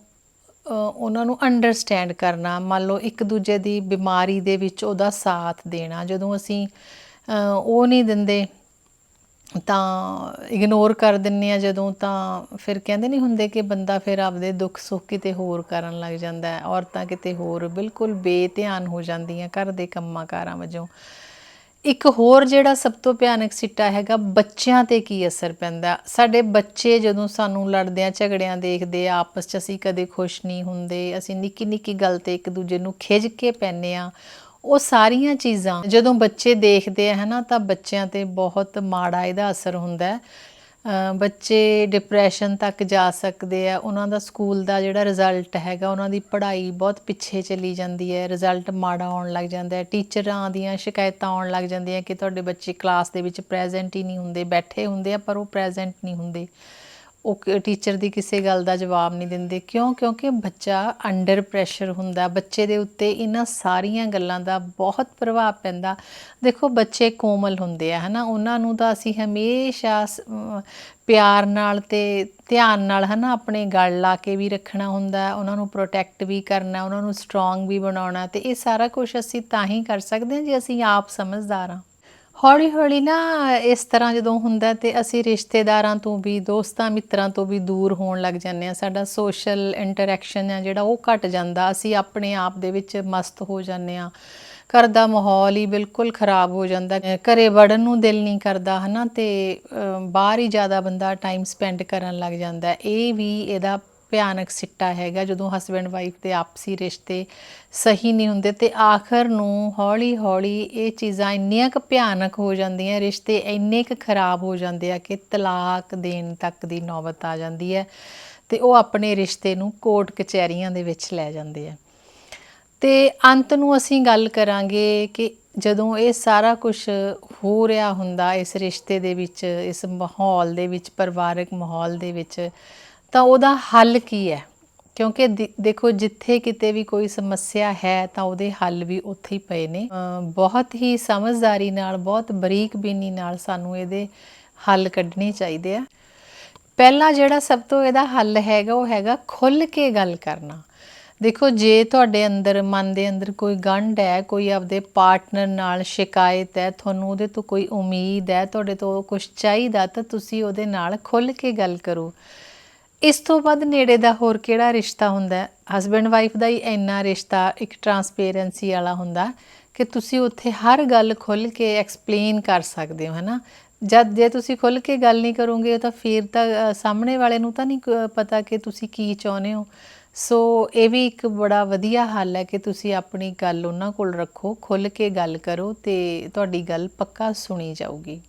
ਉਹਨਾਂ ਨੂੰ ਅੰਡਰਸਟੈਂਡ ਕਰਨਾ, ਮੰਨ ਲਓ ਇੱਕ ਦੂਜੇ ਦੀ ਬਿਮਾਰੀ ਦੇ ਵਿੱਚ ਉਹਦਾ ਸਾਥ ਦੇਣਾ, ਜਦੋਂ ਅਸੀਂ ਉਹ ਨਹੀਂ ਦਿੰਦੇ। ਤਾਂ ਇਗਨੋਰ ਕਰ ਦਿੰਨੇ ਆ ਜਦੋਂ ਤਾਂ ਫਿਰ ਕਹਿੰਦੇ ਨਹੀਂ ਹੁੰਦੇ ਕਿ ਬੰਦਾ ਫਿਰ ਆਪਦੇ ਦੁੱਖ ਸੁੱਖ ਕਿਤੇ ਹੋਰ ਕਰਨ ਲੱਗ ਜਾਂਦਾ ਹੈ। ਔਰਤਾਂ ਕਿਤੇ ਹੋਰ ਬਿਲਕੁਲ ਬੇਧਿਆਨ ਹੋ ਜਾਂਦੀਆਂ ਘਰ ਦੇ ਕੰਮਾਂ ਕਾਰਾਂ ਵਜੋਂ। ਇੱਕ ਹੋਰ ਜਿਹੜਾ ਸਭ ਤੋਂ ਭਿਆਨਕ ਸਿੱਟਾ ਹੈਗਾ, ਬੱਚਿਆਂ ਤੇ ਕੀ ਅਸਰ ਪੈਂਦਾ? ਸਾਡੇ ਬੱਚੇ ਜਦੋਂ ਸਾਨੂੰ ਲੜਦਿਆਂ ਝਗੜਿਆਂ ਦੇਖਦੇ ਆ, ਆਪਸ 'ਚ ਅਸੀਂ ਕਦੇ ਖੁਸ਼ ਨਹੀਂ ਹੁੰਦੇ, ਅਸੀਂ ਨਿੱਕੀ ਨਿੱਕੀ ਗੱਲ ਤੇ ਇੱਕ ਦੂਜੇ ਨੂੰ ਖਿੱਚ ਕੇ ਪੈਨੇ ਆ। ਉਹ ਸਾਰੀਆਂ ਚੀਜ਼ਾਂ ਜਦੋਂ ਬੱਚੇ ਦੇਖਦੇ ਆ, ਹਨਾ, ਤਾਂ ਬੱਚਿਆਂ ਤੇ ਬਹੁਤ ਮਾੜਾ ਇਹਦਾ ਅਸਰ ਹੁੰਦਾ ਹੈ। ਬੱਚੇ ਡਿਪਰੈਸ਼ਨ ਤੱਕ ਜਾ ਸਕਦੇ ਆ, ਉਹਨਾਂ ਦਾ ਸਕੂਲ ਦਾ ਜਿਹੜਾ ਰਿਜ਼ਲਟ ਹੈਗਾ, ਉਹਨਾਂ ਦੀ ਪੜ੍ਹਾਈ ਬਹੁਤ ਪਿੱਛੇ ਚਲੀ ਜਾਂਦੀ ਹੈ ਰਿਜ਼ਲਟ ਮਾੜਾ ਆਉਣ ਲੱਗ ਜਾਂਦਾ ਹੈ, ਟੀਚਰਾਂ ਦੀਆਂ ਸ਼ਿਕਾਇਤਾਂ ਆਉਣ ਲੱਗ ਜਾਂਦੀਆਂ ਕਿ ਤੁਹਾਡੇ ਬੱਚੇ ਕਲਾਸ ਦੇ ਵਿੱਚ ਪ੍ਰੈਜ਼ੈਂਟ ਹੀ ਨਹੀਂ ਹੁੰਦੇ, ਬੈਠੇ ਹੁੰਦੇ ਆ, ਪਰ ਉਹ ਪ੍ਰੈਜ਼ੈਂਟ ਨਹੀਂ ਹੁੰਦੇ। ਉਹ ਟੀਚਰ ਦੀ ਕਿਸੇ ਗੱਲ ਦਾ ਜਵਾਬ ਨਹੀਂ ਦਿੰਦੇ। ਕਿਉਂ? ਕਿਉਂਕਿ ਬੱਚਾ ਅੰਡਰ ਪ੍ਰੈਸ਼ਰ ਹੁੰਦਾ। ਬੱਚੇ ਦੇ ਉੱਤੇ ਇਹਨਾਂ ਸਾਰੀਆਂ ਗੱਲਾਂ ਦਾ ਬਹੁਤ ਪ੍ਰਭਾਵ ਪੈਂਦਾ। ਦੇਖੋ, ਬੱਚੇ ਕੋਮਲ ਹੁੰਦੇ ਆ, ਹਨਾ? ਉਹਨਾਂ ਨੂੰ ਤਾਂ ਅਸੀਂ ਹਮੇਸ਼ਾ ਸ- ਪਿਆਰ ਨਾਲ ਤੇ ਧਿਆਨ ਨਾਲ, ਹਨਾ, ਆਪਣੇ ਗਲ ਲਾ ਕੇ ਵੀ ਰੱਖਣਾ ਹੁੰਦਾ। ਉਹਨਾਂ ਨੂੰ ਪ੍ਰੋਟੈਕਟ ਵੀ ਕਰਨਾ, ਉਹਨਾਂ ਨੂੰ ਸਟਰੋਂਗ ਵੀ ਬਣਾਉਣਾ ਤੇ ਇਹ ਸਾਰਾ ਕੁਝ ਅਸੀਂ ਤਾਂ ਹੀ ਕਰ ਸਕਦੇ ਹਾਂ ਜੇ ਅਸੀਂ ਆਪ ਸਮਝਦਾਰ ਹਾਂ। ਹੌਲੀ ਹੌਲੀ ਨਾ ਇਸ ਤਰ੍ਹਾਂ ਜਦੋਂ ਹੁੰਦਾ ਤੇ ਅਸੀਂ ਰਿਸ਼ਤੇਦਾਰਾਂ ਤੋਂ ਵੀ, ਦੋਸਤਾਂ ਮਿੱਤਰਾਂ ਤੋਂ ਵੀ ਦੂਰ ਹੋਣ ਲੱਗ ਜਾਂਦੇ ਆ ਸਾਡਾ ਸੋਸ਼ਲ ਇੰਟਰੈਕਸ਼ਨ ਆ ਜਿਹੜਾ ਉਹ ਘਟ ਜਾਂਦਾ। ਅਸੀਂ ਆਪਣੇ ਆਪ ਦੇ ਵਿੱਚ ਮਸਤ ਹੋ ਜਾਂਦੇ ਆ ਘਰ ਦਾ ਮਾਹੌਲ ਹੀ ਬਿਲਕੁਲ ਖਰਾਬ ਹੋ ਜਾਂਦਾ। ਅਹ ਘਰੇ ਵੜਨ ਨੂੰ ਦਿਲ ਨਹੀਂ ਕਰਦਾ, ਹਨਾ? ਤੇ, ਅਹ, ਬਾਹਰ ਹੀ ਜ਼ਿਆਦਾ ਬੰਦਾ ਟਾਈਮ ਸਪੈਂਡ ਕਰਨ ਲੱਗ ਜਾਂਦਾ। ਇਹ ਵੀ ਇਹਦਾ ਭਿਆਨਕ ਸਿੱਟਾ ਹੈਗਾ, ਜਦੋਂ ਹਸਬੈਂਡ ਵਾਈਫ ਦੇ ਆਪਸੀ ਰਿਸ਼ਤੇ ਸਹੀ ਨਹੀਂ ਹੁੰਦੇ ਤੇ ਆਖਰ ਨੂੰ ਹੌਲੀ ਹੌਲੀ ਇਹ ਚੀਜ਼ਾਂ ਇੰਨੀਆਂ ਕੁ ਭਿਆਨਕ ਹੋ ਜਾਂਦੀਆਂ, ਰਿਸ਼ਤੇ ਇੰਨੇ ਕੁ ਖਰਾਬ ਹੋ ਜਾਂਦੇ ਆ ਕਿ ਤਲਾਕ ਦੇਣ ਤੱਕ ਦੀ ਨੌਬਤ ਆ ਜਾਂਦੀ ਹੈ ਤੇ ਉਹ ਆਪਣੇ ਰਿਸ਼ਤੇ ਨੂੰ ਕੋਰਟ ਕਚਹਿਰੀਆਂ ਦੇ ਵਿੱਚ ਲੈ ਜਾਂਦੇ ਆ। ਤੇ ਅੰਤ ਨੂੰ ਅਸੀਂ ਗੱਲ ਕਰਾਂਗੇ ਕਿ ਜਦੋਂ ਇਹ ਸਾਰਾ ਕੁਝ ਹੋ ਰਿਹਾ ਹੁੰਦਾ, ਇਸ ਰਿਸ਼ਤੇ ਦੇ ਵਿੱਚ, ਇਸ ਮਾਹੌਲ ਦੇ ਵਿੱਚ, ਪਰਿਵਾਰਕ ਮਾਹੌਲ ਦੇ ਵਿੱਚ ਤਾਂ ਉਹਦਾ ਹੱਲ ਕੀ ਹੈ? ਕਿਉਂਕਿ ਦੇਖੋ, ਜਿੱਥੇ ਕਿਤੇ ਵੀ ਕੋਈ ਸਮੱਸਿਆ ਹੈ, ਤਾਂ ਉਹਦੇ ਹੱਲ ਵੀ ਉੱਥੇ ਹੀ ਪਏ ਨੇ। ਬਹੁਤ ਹੀ ਸਮਝਦਾਰੀ ਨਾਲ, ਬਹੁਤ ਬਰੀਕ ਬੀਨੀ ਨਾਲ ਸਾਨੂੰ ਇਹਦੇ ਹੱਲ ਕੱਢਣੇ ਚਾਹੀਦੇ ਆ। ਪਹਿਲਾ ਜਿਹੜਾ ਸਭ ਤੋਂ ਇਹਦਾ ਹੱਲ ਹੈਗਾ, ਉਹ ਹੈਗਾ ਖੁੱਲ ਕੇ ਗੱਲ ਕਰਨਾ। ਦੇਖੋ, ਜੇ ਤੁਹਾਡੇ ਅੰਦਰ, ਮਨ ਦੇ ਅੰਦਰ ਕੋਈ ਗੰਢ ਹੈ, ਕੋਈ ਆਪਦੇ ਪਾਰਟਨਰ ਨਾਲ ਸ਼ਿਕਾਇਤ ਹੈ, ਤੁਹਾਨੂੰ ਉਹਦੇ ਤੋਂ ਕੋਈ ਉਮੀਦ ਹੈ, ਤੁਹਾਡੇ ਤੋਂ ਕੁਝ ਚਾਹੀਦਾ, ਤਾਂ ਤੁਸੀਂ ਉਹਦੇ ਨਾਲ ਖੁੱਲ ਕੇ ਗੱਲ ਕਰੋ। ਇਸ ਤੋਂ ਵੱਧ ਨੇੜੇ ਦਾ ਹੋਰ ਕਿਹੜਾ ਰਿਸ਼ਤਾ ਹੁੰਦਾ ਹੈ? ਹਸਬੈਂਡ ਵਾਈਫ ਦਾ ਹੀ ਇੰਨਾ ਰਿਸ਼ਤਾ, ਇੱਕ ਟਰਾਂਸਪੇਰੈਂਸੀ ਵਾਲਾ ਹੁੰਦਾ ਕਿ ਤੁਸੀਂ ਉੱਥੇ ਹਰ ਗੱਲ ਖੁੱਲ ਕੇ ਐਕਸਪਲੇਨ ਕਰ ਸਕਦੇ ਹੋ, ਹਨਾ? ਜਦ ਜੇ ਤੁਸੀਂ ਖੁੱਲ ਕੇ ਗੱਲ ਨਹੀਂ ਕਰੋਗੇ ਤਾਂ ਫਿਰ ਤਾਂ ਸਾਹਮਣੇ ਵਾਲੇ ਨੂੰ ਤਾਂ ਨਹੀਂ ਪਤਾ ਕਿ ਤੁਸੀਂ ਕੀ ਚਾਹੁੰਦੇ ਹੋ। ਸੋ ਇਹ ਵੀ ਇੱਕ ਬੜਾ ਵਧੀਆ ਹੱਲ ਹੈ ਕਿ ਤੁਸੀਂ ਆਪਣੀ ਗੱਲ ਉਹਨਾਂ ਕੋਲ ਰੱਖੋ, ਖੁੱਲ ਕੇ ਗੱਲ ਕਰੋ ਤੇ ਤੁਹਾਡੀ ਗੱਲ ਪੱਕਾ ਸੁਣੀ ਜਾਊਗੀ।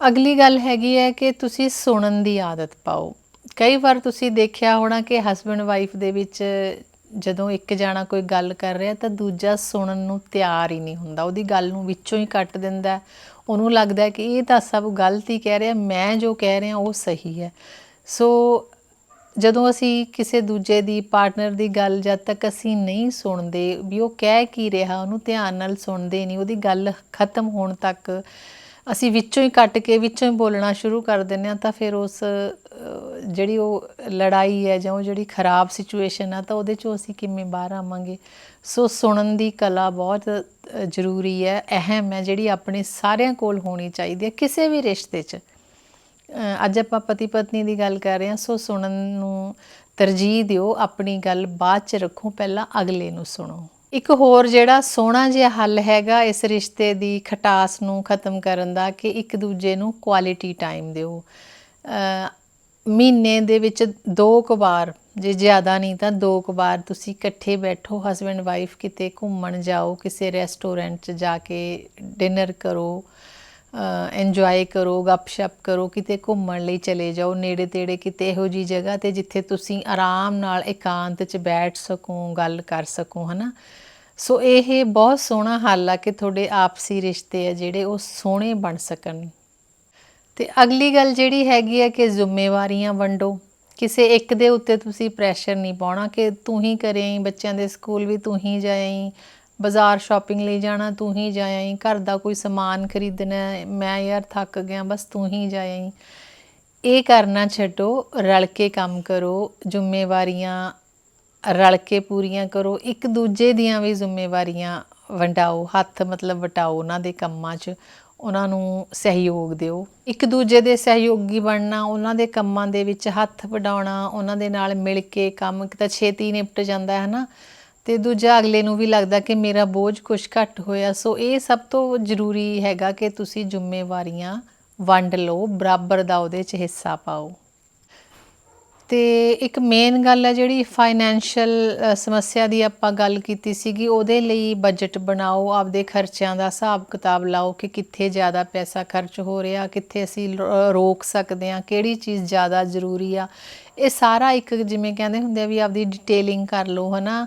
ਅਗਲੀ ਗੱਲ ਹੈਗੀ ਹੈ ਕਿ ਤੁਸੀਂ ਸੁਣਨ ਦੀ ਆਦਤ ਪਾਓ। ਕਈ ਵਾਰ ਤੁਸੀਂ ਦੇਖਿਆ ਹੋਣਾ ਕਿ ਹਸਬੈਂਡ ਵਾਈਫ ਦੇ ਵਿੱਚ ਜਦੋਂ ਇੱਕ ਜਾਣਾ ਕੋਈ ਗੱਲ ਕਰ ਰਿਹਾ ਤਾਂ ਦੂਜਾ ਸੁਣਨ ਨੂੰ ਤਿਆਰ ਹੀ ਨਹੀਂ ਹੁੰਦਾ। ਉਹਦੀ ਗੱਲ ਨੂੰ ਵਿੱਚੋਂ ਹੀ ਕੱਟ ਦਿੰਦਾ ਉਹਨੂੰ ਲੱਗਦਾ ਕਿ ਇਹ ਤਾਂ ਸਭ ਗਲਤ ਹੀ ਕਹਿ ਰਿਹਾ, ਮੈਂ ਜੋ ਕਹਿ ਰਿਹਾ ਉਹ ਸਹੀ ਹੈ। ਸੋ ਜਦੋਂ ਅਸੀਂ ਕਿਸੇ ਦੂਜੇ ਦੀ ਪਾਰਟਨਰ ਦੀ ਗੱਲ ਜਦ ਤੱਕ ਅਸੀਂ ਨਹੀਂ ਸੁਣਦੇ, ਵੀ ਉਹ ਕਹਿ ਕੀ ਰਿਹਾ, ਉਹਨੂੰ ਧਿਆਨ ਨਾਲ ਸੁਣਦੇ ਨਹੀਂ, ਉਹਦੀ ਗੱਲ ਖਤਮ ਹੋਣ ਤੱਕ ਅਸੀਂ ਵਿੱਚੋਂ ਹੀ ਕੱਟ ਕੇ ਵਿੱਚੋਂ ਹੀ ਬੋਲਣਾ ਸ਼ੁਰੂ ਕਰ ਦਿੰਦੇ ਹਾਂ ਤਾਂ ਫਿਰ ਉਸ ਜਿਹੜੀ ਉਹ ਲੜਾਈ ਹੈ ਜਾਂ ਉਹ ਜਿਹੜੀ ਖਰਾਬ ਸਿਚੁਏਸ਼ਨ ਆ ਤਾਂ ਉਹਦੇ ਚੋਂ ਅਸੀਂ ਕਿਵੇਂ ਬਾਹਰ ਆਵਾਂਗੇ? ਸੋ ਸੁਣਨ ਦੀ ਕਲਾ ਬਹੁਤ ਜ਼ਰੂਰੀ ਹੈ, ਅਹਿਮ ਹੈ, ਜਿਹੜੀ ਆਪਣੇ ਸਾਰਿਆਂ ਕੋਲ ਹੋਣੀ ਚਾਹੀਦੀ ਹੈ, ਕਿਸੇ ਵੀ ਰਿਸ਼ਤੇ 'ਚ। ਅੱਜ ਆਪਾਂ ਪਤੀ ਪਤਨੀ ਦੀ ਗੱਲ ਕਰ ਰਹੇ ਹਾਂ, ਸੋ ਸੁਣਨ ਨੂੰ ਤਰਜੀਹ ਦਿਓ, ਆਪਣੀ ਗੱਲ ਬਾਅਦ ਚ ਰੱਖੋ, ਪਹਿਲਾਂ ਅਗਲੇ ਨੂੰ ਸੁਣੋ। ਇੱਕ ਹੋਰ ਜਿਹੜਾ ਸੋਹਣਾ ਜਿਹਾ ਹੱਲ ਹੈਗਾ ਇਸ ਰਿਸ਼ਤੇ ਦੀ ਖਟਾਸ ਨੂੰ ਖਤਮ ਕਰਨ ਦਾ ਕਿ ਇੱਕ ਦੂਜੇ ਨੂੰ ਕੁਆਲਿਟੀ ਟਾਈਮ ਦਿਓ। ਮਹੀਨੇ ਦੇ ਵਿੱਚ ਦੋ ਕੁ ਵਾਰ, ਜੇ ਜ਼ਿਆਦਾ ਨਹੀਂ ਤਾਂ ਦੋ ਕੁ ਵਾਰ ਤੁਸੀਂ ਇਕੱਠੇ ਬੈਠੋ ਹਸਬੈਂਡ ਵਾਈਫ ਕਿਤੇ ਘੁੰਮਣ ਜਾਓ, ਕਿਸੇ ਰੈਸਟੋਰੈਂਟ 'ਚ ਜਾ ਕੇ ਡਿਨਰ ਕਰੋ। ਇੰਜੋਏ ਕਰੋ, ਗੱਪਸ਼ਪ ਕਰੋ, ਕਿਤੇ ਘੁੰਮਣ ਲਈ ਚਲੇ ਜਾਓ ਨੇੜੇ ਤੇੜੇ ਕਿਤੇ ਇਹੋ ਜੀ ਜਗ੍ਹਾ ਤੇ ਜਿੱਥੇ ਤੁਸੀਂ ਆਰਾਮ ਨਾਲ ਇਕਾਂਤ 'ਚ ਬੈਠ ਸਕੋ, ਗੱਲ ਕਰ ਸਕੋ, ਹਨਾ? ਸੋ ਇਹ ਬਹੁਤ ਸੋਹਣਾ ਹੱਲ ਆ ਕਿ ਤੁਹਾਡੇ ਆਪਸੀ ਰਿਸ਼ਤੇ ਆ ਜਿਹੜੇ ਉਹ ਸੋਹਣੇ ਬਣ ਸਕਣ। ਤੇ ਅਗਲੀ ਗੱਲ ਜਿਹੜੀ ਹੈਗੀ ਆ ਕਿ ਜ਼ਿੰਮੇਵਾਰੀਆਂ ਵੰਡੋ। ਕਿਸੇ ਇੱਕ ਦੇ ਉੱਤੇ ਤੁਸੀਂ ਪ੍ਰੈਸ਼ਰ ਨਹੀਂ ਪਾਉਣਾ ਕਿ ਤੂੰ ਹੀ ਕਰੇ, ਬੱਚਿਆਂ ਦੇ ਸਕੂਲ ਵੀ ਤੂੰ ਹੀ ਜਾਏ ਬਾਜ਼ਾਰ ਸ਼ਾਪਿੰਗ ਲਈ ਜਾਣਾ, ਤੂੰ ਹੀ ਜਾਏ ਘਰ ਦਾ ਕੋਈ ਸਮਾਨ ਖਰੀਦਣਾ, ਮੈਂ ਯਾਰ ਥੱਕ ਗਿਆ, ਬਸ ਤੂੰ ਹੀ ਜਾਏ ਇਹ ਕਰਨਾ ਛੱਡੋ, ਰਲ ਕੇ ਕੰਮ ਕਰੋ, ਜ਼ਿੰਮੇਵਾਰੀਆਂ ਰਲ ਕੇ ਪੂਰੀਆਂ ਕਰੋ, ਇੱਕ ਦੂਜੇ ਦੀਆਂ ਵੀ ਜ਼ਿੰਮੇਵਾਰੀਆਂ ਵੰਡਾਓ, ਹੱਥ ਮਤਲਬ ਵਟਾਓ ਉਹਨਾਂ ਦੇ ਕੰਮਾਂ 'ਚ, ਉਹਨਾਂ ਨੂੰ ਸਹਿਯੋਗ ਦਿਓ। ਇੱਕ ਦੂਜੇ ਦੇ ਸਹਿਯੋਗੀ ਬਣਨਾ, ਉਹਨਾਂ ਦੇ ਕੰਮਾਂ ਦੇ ਵਿੱਚ ਹੱਥ ਵਡਾਉਣਾ, ਉਹਨਾਂ ਦੇ ਨਾਲ ਮਿਲ ਕੇ ਕੰਮ, ਇੱਕ ਤਾਂ ਛੇਤੀ ਨਿਪਟ ਜਾਂਦਾ ਹੈ ਨਾ ਤੇ ਦੂਜਾ ਅਗਲੇ ਨੂੰ ਵੀ ਲੱਗਦਾ ਕਿ ਮੇਰਾ ਬੋਝ ਕੁਝ ਘੱਟ ਹੋਇਆ। ਸੋ ਇਹ ਸਭ ਤੋਂ ਜ਼ਰੂਰੀ ਹੈਗਾ ਕਿ ਤੁਸੀਂ ਜ਼ਿੰਮੇਵਾਰੀਆਂ ਵੰਡ ਲਓ, ਬਰਾਬਰ ਦਾ ਉਹਦੇ 'ਚ ਹਿੱਸਾ ਪਾਓ। ਤੇ ਇੱਕ ਮੇਨ ਗੱਲ ਹੈ ਜਿਹੜੀ ਫਾਈਨੈਂਸ਼ੀਅਲ ਸਮੱਸਿਆ ਦੀ ਆਪਾਂ ਗੱਲ ਕੀਤੀ ਸੀਗੀ, ਉਹਦੇ ਲਈ ਬਜਟ ਬਣਾਓ, ਆਪਦੇ ਖਰਚਿਆਂ ਦਾ ਹਿਸਾਬ ਕਿਤਾਬ ਲਾਓ ਕਿ ਕਿੱਥੇ ਜ਼ਿਆਦਾ ਪੈਸਾ ਖਰਚ ਹੋ ਰਿਹਾ, ਕਿੱਥੇ ਅਸੀਂ ਲ- ਰੋਕ ਸਕਦੇ ਹਾਂ, ਕਿਹੜੀ ਚੀਜ਼ ਜ਼ਿਆਦਾ ਜ਼ਰੂਰੀ ਆ। ਇਹ ਸਾਰਾ ਇੱਕ ਜਿਵੇਂ ਕਹਿੰਦੇ ਹੁੰਦੇ ਆ ਵੀ ਆਪਦੀ ਡਿਟੇਲਿੰਗ ਕਰ ਲਓ, ਹਨਾ?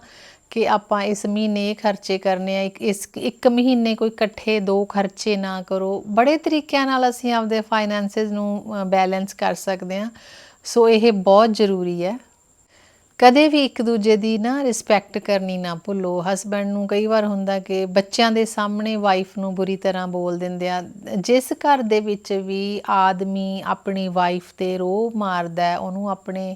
ਕਿ ਆਪਾਂ ਇਸ ਮਹੀਨੇ ਇਹ ਖਰਚੇ ਕਰਨੇ ਆ, ਇੱਕ ਇਸ ਇੱਕ ਮਹੀਨੇ ਕੋਈ ਇਕੱਠੇ ਦੋ ਖਰਚੇ ਨਾ ਕਰੋ। ਬੜੇ ਤਰੀਕਿਆਂ ਨਾਲ ਅਸੀਂ ਆਪਦੇ ਫਾਈਨੈਂਸਿਸ ਨੂੰ ਬੈਲੈਂਸ ਕਰ ਸਕਦੇ ਹਾਂ। ਸੋ ਇਹ ਬਹੁਤ ਜ਼ਰੂਰੀ ਹੈ। ਕਦੇ ਵੀ ਇੱਕ ਦੂਜੇ ਦੀ ਨਾ ਰਿਸਪੈਕਟ ਕਰਨੀ ਨਾ ਭੁੱਲੋ। ਹਸਬੰਡ ਨੂੰ ਕਈ ਵਾਰ ਹੁੰਦਾ ਕਿ ਬੱਚਿਆਂ ਦੇ ਸਾਹਮਣੇ ਵਾਈਫ ਨੂੰ ਬੁਰੀ ਤਰ੍ਹਾਂ ਬੋਲ ਦਿੰਦੇ ਆ। ਜਿਸ ਘਰ ਦੇ ਵਿੱਚ ਵੀ ਆਦਮੀ ਆਪਣੀ ਵਾਈਫ ਤੇ ਰੋਹ ਮਾਰਦਾ ਉਹਨੂੰ ਆਪਣੇ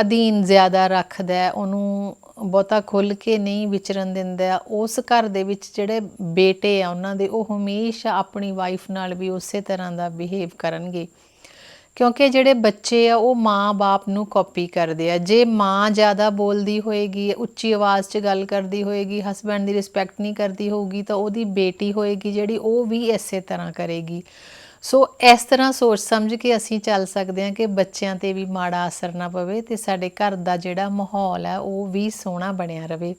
ਅਧੀਨ ਜ਼ਿਆਦਾ ਰੱਖਦਾ ਉਹਨੂੰ ਬਹੁਤਾ ਖੁੱਲ ਕੇ ਨਹੀਂ ਵਿਚਰਨ ਦਿੰਦਾ ਉਸ ਘਰ ਦੇ ਵਿੱਚ ਜਿਹੜੇ ਬੇਟੇ ਆ, ਉਹਨਾਂ ਦੇ ਉਹ ਹਮੇਸ਼ਾ ਆਪਣੀ ਵਾਈਫ ਨਾਲ ਵੀ ਉਸੇ ਤਰ੍ਹਾਂ ਦਾ ਬਿਹੇਵ ਕਰਨਗੇ। ਕਿਉਂਕਿ ਜਿਹੜੇ ਬੱਚੇ ਆ, ਉਹ ਮਾਂ-ਬਾਪ ਨੂੰ ਕਾਪੀ ਕਰਦੇ ਆ। ਜੇ ਮਾਂ ਜ਼ਿਆਦਾ ਬੋਲਦੀ ਹੋਏਗੀ, ਉੱਚੀ ਆਵਾਜ਼ 'ਚ ਗੱਲ ਕਰਦੀ ਹੋਏਗੀ ਹਸਬੰਡ ਦੀ ਰਿਸਪੈਕਟ ਨਹੀਂ ਕਰਦੀ ਹੋਊਗੀ, ਤਾਂ ਉਹਦੀ ਬੇਟੀ ਹੋਏਗੀ ਜਿਹੜੀ, ਉਹ ਵੀ ਇਸੇ ਤਰ੍ਹਾਂ ਕਰੇਗੀ। ਸੋ ਇਸ ਤਰ੍ਹਾਂ ਸੋਚ ਸਮਝ ਕੇ ਅਸੀਂ ਚੱਲ ਸਕਦੇ ਹਾਂ ਕਿ ਬੱਚਿਆਂ ਤੇ ਵੀ ਮਾੜਾ ਅਸਰ ਨਾ ਪਵੇ ਤੇ ਸਾਡੇ ਘਰ ਦਾ ਜਿਹੜਾ ਮਾਹੌਲ ਹੈ, ਉਹ ਵੀ ਸੋਹਣਾ ਬਣਿਆ ਰਵੇ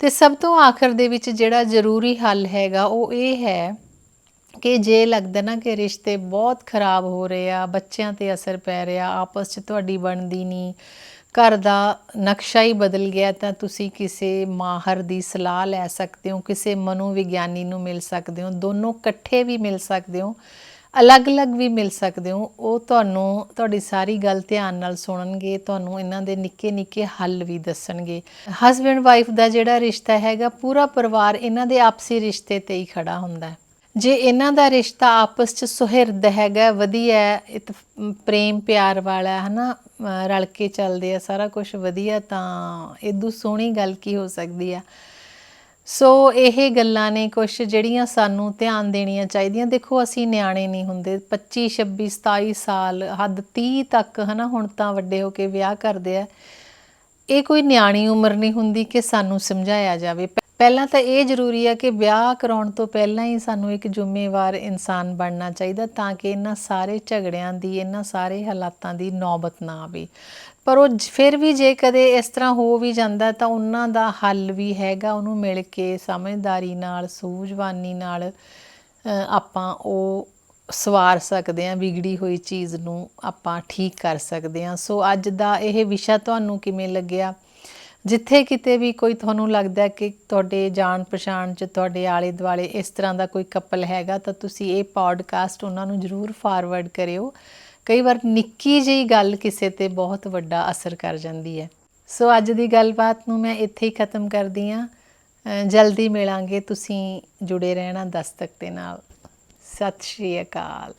ਤੇ ਸਭ ਤੋਂ ਆਖਰ ਦੇ ਵਿੱਚ ਜਿਹੜਾ ਜ਼ਰੂਰੀ ਹੱਲ ਹੈਗਾ, ਉਹ ਇਹ ਹੈ ਕਿ ਜੇ ਲੱਗਦਾ ਨਾ ਕਿ ਰਿਸ਼ਤੇ ਬਹੁਤ ਖਰਾਬ ਹੋ ਰਹੇ ਆ, ਬੱਚਿਆਂ ਤੇ ਅਸਰ ਪੈ ਰਿਹਾ, ਆਪਸ 'ਚ ਤੁਹਾਡੀ ਬਣਦੀ ਨਹੀਂ, ਘਰ ਦਾ ਨਕਸ਼ਾ ਹੀ ਬਦਲ ਗਿਆ, ਤਾਂ ਤੁਸੀਂ ਕਿਸੇ ਮਾਹਰ ਦੀ ਸਲਾਹ ਲੈ ਸਕਦੇ ਹੋ, ਕਿਸੇ ਮਨੋਵਿਗਿਆਨੀ ਨੂੰ ਮਿਲ ਸਕਦੇ ਹੋ, ਦੋਨੋਂ ਇਕੱਠੇ ਵੀ ਮਿਲ ਸਕਦੇ ਹੋ। ਅਲੱਗ-ਅਲੱਗ ਵੀ ਮਿਲ ਸਕਦੇ ਹੋ। ਉਹ ਤੁਹਾਨੂੰ, ਤੁਹਾਡੀ ਸਾਰੀ ਗੱਲ ਧਿਆਨ ਨਾਲ ਸੁਣਨਗੇ, ਤੁਹਾਨੂੰ ਇਹਨਾਂ ਦੇ ਨਿੱਕੇ-ਨਿੱਕੇ ਹੱਲ ਵੀ ਦੱਸਣਗੇ। ਹਸਬੰਡ ਵਾਈਫ ਦਾ ਜਿਹੜਾ ਰਿਸ਼ਤਾ ਹੈਗਾ, ਪੂਰਾ ਪਰਿਵਾਰ ਇਹਨਾਂ ਦੇ ਆਪਸੀ ਰਿਸ਼ਤੇ ਤੇ ਹੀ ਖੜਾ ਹੁੰਦਾ ਹੈ। ਜੇ ਇਹਨਾਂ ਦਾ ਰਿਸ਼ਤਾ ਆਪਸ ਚ ਸੁਹਿਰਦ ਹੈਗਾ, ਵਧੀਆ ਪ੍ਰੇਮ ਪਿਆਰ ਵਾਲਾ ਹੈ, ਹਨਾ ਰਲ ਕੇ ਚੱਲਦੇ ਆ, ਸਾਰਾ ਕੁਝ ਵਧੀਆ, ਤਾਂ ਇਦੋਂ ਸੋਹਣੀ ਗੱਲ ਕੀ ਹੋ ਸਕਦੀ ਆ? ਸੋ ਇਹ ਗੱਲਾਂ ਨੇ ਕੁਝ ਜਿਹੜੀਆਂ ਸਾਨੂੰ ਧਿਆਨ ਦੇਣੀਆਂ ਚਾਹੀਦੀਆਂ। ਦੇਖੋ, ਅਸੀਂ ਨਿਆਣੇ ਨਹੀਂ ਹੁੰਦੇ। 25 26 27 ਸਾਲ, ਹੱਦ 30 ਤੱਕ ਹਨਾ, ਹੁਣ ਤਾਂ ਵੱਡੇ ਹੋ ਕੇ ਵਿਆਹ ਕਰਦੇ ਆ। ਇਹ ਕੋਈ ਨਿਆਣੀ ਉਮਰ ਨਹੀਂ ਹੁੰਦੀ ਕਿ ਸਾਨੂੰ ਸਮਝਾਇਆ ਜਾਵੇ। ਪਹਿਲਾਂ ਤਾਂ ਇਹ ਜ਼ਰੂਰੀ ਹੈ ਕਿ ਵਿਆਹ ਕਰਾਉਣ ਤੋਂ ਪਹਿਲਾਂ ਹੀ ਸਾਨੂੰ ਇੱਕ ਜ਼ਿੰਮੇਵਾਰ ਇਨਸਾਨ ਬਣਨਾ ਚਾਹੀਦਾ ਤਾਂ ਕਿ ਇਹਨਾਂ ਸਾਰੇ ਝਗੜਿਆਂ ਦੀ, ਇਹਨਾਂ ਸਾਰੇ ਹਾਲਾਤਾਂ ਦੀ ਨੌਬਤ ਨਾ ਆਵੇ। ਪਰ ਉਹ ਜ- ਫਿਰ ਵੀ ਜੇ ਕਦੇ ਇਸ ਤਰ੍ਹਾਂ ਹੋ ਵੀ ਜਾਂਦਾ ਤਾਂ ਉਹਨਾਂ ਦਾ ਹੱਲ ਵੀ ਹੈਗਾ। ਉਹਨੂੰ ਮਿਲ ਕੇ ਸਮਝਦਾਰੀ ਨਾਲ, ਸੂਝਵਾਨੀ ਨਾਲ ਆਪਾਂ ਉਹ ਸਵਾਰ ਸਕਦੇ ਹਾਂ, ਵਿਗੜੀ ਹੋਈ ਚੀਜ਼ ਨੂੰ ਆਪਾਂ ਠੀਕ ਕਰ ਸਕਦੇ ਹਾਂ। ਸੋ ਅੱਜ ਦਾ ਇਹ ਵਿਸ਼ਾ ਤੁਹਾਨੂੰ ਕਿਵੇਂ ਲੱਗਿਆ? ਜਿੱਥੇ ਕਿਤੇ ਵੀ ਕੋਈ ਤੁਹਾਨੂੰ ਲੱਗਦਾ ਕਿ ਤੁਹਾਡੇ ਜਾਣ ਪਛਾਣ ਚ, ਤੁਹਾਡੇ ਆਲੇ ਦੁਆਲੇ ਇਸ ਤਰ੍ਹਾਂ ਦਾ ਕੋਈ ਕਪਲ ਹੈਗਾ ਤਾਂ ਤੁਸੀਂ ਇਹ ਪੋਡਕਾਸਟ ਉਹਨਾਂ ਨੂੰ ਜਰੂਰ ਫਾਰਵਰਡ ਕਰਿਓ। ਕਈ ਵਾਰ ਨਿੱਕੀ ਜਿਹੀ ਗੱਲ ਕਿਸੇ ਤੇ ਬਹੁਤ ਵੱਡਾ ਅਸਰ ਕਰ ਜਾਂਦੀ ਹੈ। ਸੋ ਅੱਜ ਦੀ ਗੱਲਬਾਤ ਨੂੰ ਮੈਂ ਇੱਥੇ ਹੀ ਖਤਮ ਕਰਦੀ ਹਾਂ। ਜਲਦੀ ਮਿਲਾਂਗੇ ਤੁਸੀਂ ਜੁੜੇ ਰਹਿਣਾ ਦਸਤਕ ਦੇ ਨਾਲ। ਸਤਿ ਸ਼੍ਰੀ ਅਕਾਲ।